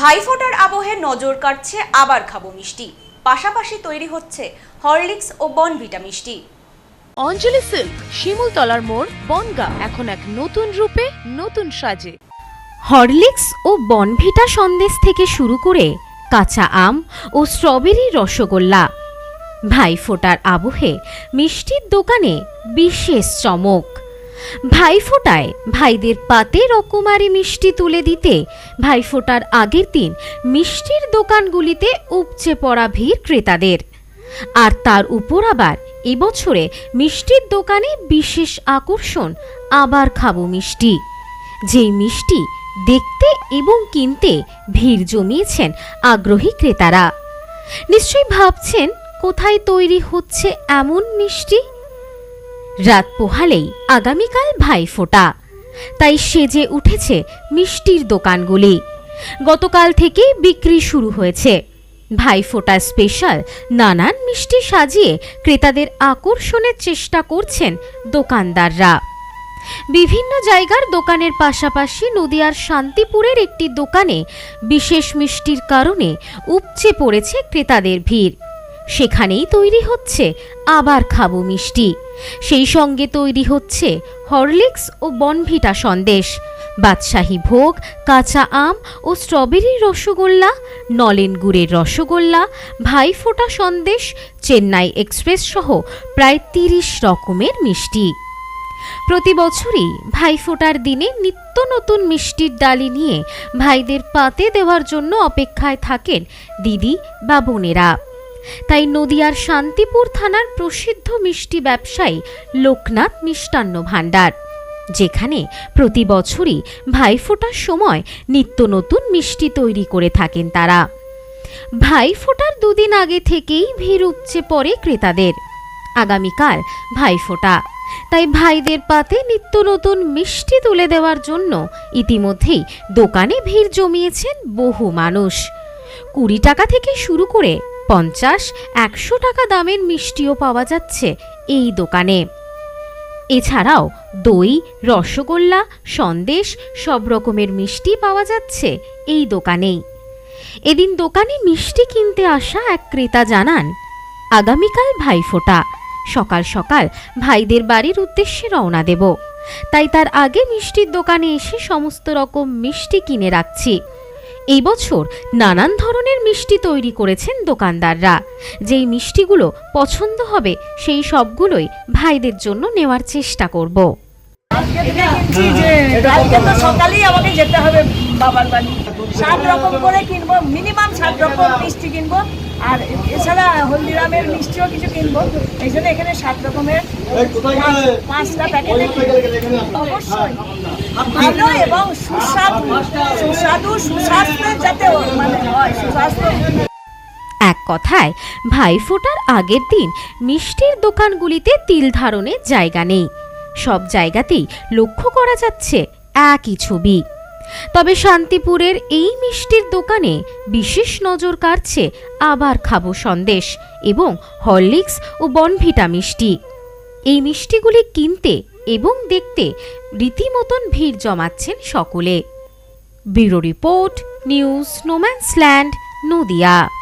ভাইফোঁটার আবহে নজর কাটছে আবার খাব মিষ্টি। পাশাপাশি তৈরি হচ্ছে হরলিক্স ও বনভিটা মিষ্টি। অঞ্জলি সিল্ক শিমুলতলার মোড় বনগা এখন এক নতুন রূপে নতুন সাজে। হরলিক্স ও বনভিটা সন্দেশ থেকে শুরু করে কাঁচা আম ও স্ট্রবেরি রসগোল্লা। ভাইফোঁটার আবহে মিষ্টির দোকানে বিশেষ চমক। ভাইফোঁটায় ভাইদের পাতে রকমারি মিষ্টি তুলে দিতে। ভাইফোঁটার আগের দিন মিষ্টির দোকানগুলিতে উপচে পড়া ভিড় ক্রেতাদের। আর তার উপর আবার এবছরে মিষ্টির দোকানে বিশেষ আকর্ষণ, আবার খাব মিষ্টি। যেই মিষ্টি দেখতে এবং কিনতে ভিড় জমিয়েছেন আগ্রহী ক্রেতারা। নিশ্চয়ই ভাবছেন, কোথায় তৈরি হচ্ছে এমন মিষ্টি? রাত পোহালেই আগামীকাল ভাইফোঁটা তাই সেজে উঠেছে মিষ্টির দোকানগুলি। গতকাল থেকেই বিক্রি শুরু হয়েছে। ভাইফোঁটা স্পেশাল নানান মিষ্টি সাজিয়ে ক্রেতাদের আকর্ষণের চেষ্টা করছেন দোকানদাররা। বিভিন্ন জায়গার দোকানের পাশাপাশি নদিয়ার শান্তিপুরের একটি দোকানে বিশেষ মিষ্টির কারণে উপচে পড়েছে ক্রেতাদের ভিড়। সেখানেই তৈরি হচ্ছে আবার খাব মিষ্টি। সেই সঙ্গে তৈরি হচ্ছে হরলিক্স ও বনভিটা সন্দেশ, বাদশাহী ভোগ, কাঁচা আম ও স্ট্রবেরির রসগোল্লা, নলেন গুড়ের রসগোল্লা, ভাইফোঁটা সন্দেশ, চেন্নাই এক্সপ্রেস সহ প্রায় তিরিশ রকমের মিষ্টি। প্রতি বছরই ভাইফোঁটার দিনে নিত্য নতুন মিষ্টির ডালি নিয়ে ভাইদের পাতে দেওয়ার জন্য অপেক্ষায় থাকেন দিদি বা বোনেরা। তাই নদিয়ার শান্তিপুর থানার প্রসিদ্ধ মিষ্টি ব্যবসায়ী লোকনাথ মিষ্টান্ন ভাণ্ডার, যেখানে প্রতি বছরই ভাইফোঁটার সময় নিত্য নতুন মিষ্টি তৈরি করে থাকেন তারা। ভাইফোঁটার দুদিন আগে থেকেই ভিড় উপচে পড়ে ক্রেতাদের। আগামীকাল ভাইফোঁটা তাই ভাইদের পাতে নিত্য নতুন মিষ্টি তুলে দেওয়ার জন্য ইতিমধ্যেই দোকানে ভিড় জমিয়েছেন বহু মানুষ। কুড়ি টাকা থেকে শুরু করে পঞ্চাশ, একশো টাকা দামের মিষ্টিও পাওয়া যাচ্ছে এই দোকানে। এছাড়াও দই, রসগোল্লা, সন্দেশ সব রকমের মিষ্টি পাওয়া যাচ্ছে এই দোকানেই। এদিন দোকানে মিষ্টি কিনতে আসা এক ক্রেতা জানান, আগামীকাল ভাইফোঁটা। সকাল সকাল ভাইদের বাড়ির উদ্দেশ্যে রওনা দেব। তাই তার আগে মিষ্টির দোকানে এসে সমস্ত রকম মিষ্টি কিনে রাখছি। এই বছর নানান ধরনের মিষ্টি তৈরি করেছেন দোকানদাররা। যেই মিষ্টিগুলো পছন্দ হবে, সেই সবগুলোই ভাইদের জন্য নেওয়ার চেষ্টা করব। সকালেই আমাকে বাবার বাড়ি। সাত রকম করে কিনবো মিনিমাম সাত রকম মিষ্টি কিনবো আর এছাড়া হলদিরামের মিষ্টিও কিছু কিনবো। এই জন্য এখানে সাত রকমের পাঁচটা প্যাকেটে অবশ্যই। ভালো এবং সুস্বাদু। সুস্বাদু সুস্বাস্থ্যের যাতে মানে হয় সুস্বাস্থ্য। এক কথায় ভাইফোঁটার আগের দিন মিষ্টির দোকানগুলিতে তিল ধারণের জায়গা নেই। সব জায়গাতেই লক্ষ্য করা যাচ্ছে একই ছবি। তবে শান্তিপুরের এই মিষ্টির দোকানে বিশেষ নজর কাড়ছে আবার খাব সন্দেশ এবং হরলিক্স ও বনভিটা মিষ্টি। এই মিষ্টিগুলি কিনতে এবং দেখতে রীতিমতন ভিড় জমাচ্ছেন সকলে। Bureau report, news, no man's land, Nadia.